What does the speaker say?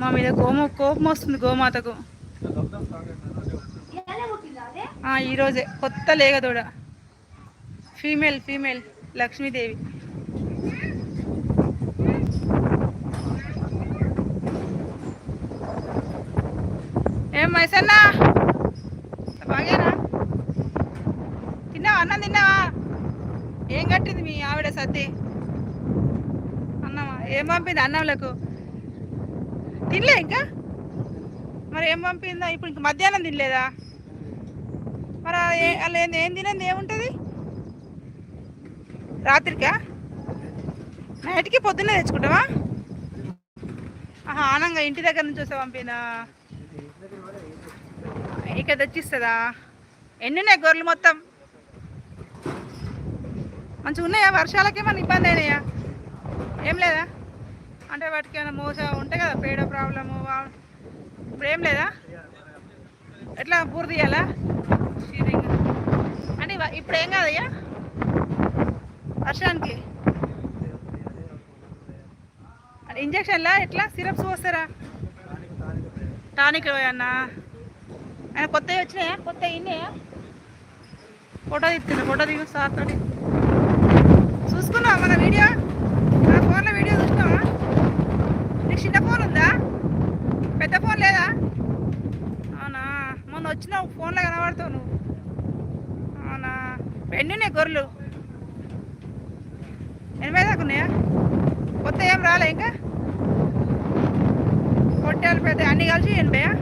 మా మీద గోమ కోపం వస్తుంది గోమాతకు. ఆ, ఈరోజే కొత్త లేగదోడ. Female female Lakshmidevi. ఏం మైసన్నా? బాగేనా? తిన్నావా? అన్నం తిన్నావా? ఏం కట్టింది మీ ఆవిడ సత్తి అన్నమా? ఏం పంపింది అన్నంలకు? తినలే ఇంకా? మరి ఏం పంపిందా? ఇప్పుడు ఇంక మధ్యాహ్నం తినలేదా? మరి అలా ఏం ఏం తినేది? ఏముంటుంది? రాత్రికా? నైట్కి పొద్దున్నే తెచ్చుకుంటావా? ఆహా ఆనంగా ఇంటి దగ్గర నుంచి వస్తే పంపినా? ఇక్కడ తెచ్చిస్తుందా? ఎన్ని ఉన్నాయి గొర్రెలు మొత్తం? మంచిగా ఉన్నాయా? వర్షాలకేమన్నా ఇబ్బంది అయినాయా? ఏం లేదా? అంటే వాటికి ఏమైనా మోస ఉంటాయి కదా పేడ ప్రాబ్లము ఇప్పుడు ఏం లేదా? ఎట్లా బూర తీయాలా? షీరింగ్ అంటే ఇప్పుడు ఏం కాదయ్యా? వర్షానికి. ఇంజక్షన్లా ఎట్లా? సిరప్స్ పోస్తారా? టానిక్ అన్నా ఆయన కొత్తవి వచ్చినాయా? కొత్త ఇన్నాయా? ఫోటో తీస్తున్నా ఫోటో దిగు సార్ మొన్న వచ్చినావు ఫోన్లో కనబడతావు నువ్వు. అవునా? ఎన్ని గొర్రెలు? ఎనభై దాకా ఉన్నాయా? కొత్త ఏం రాలే ఇంకా? పొట్టాలు పెద్ద అన్ని కలిసి ఎనభైయా?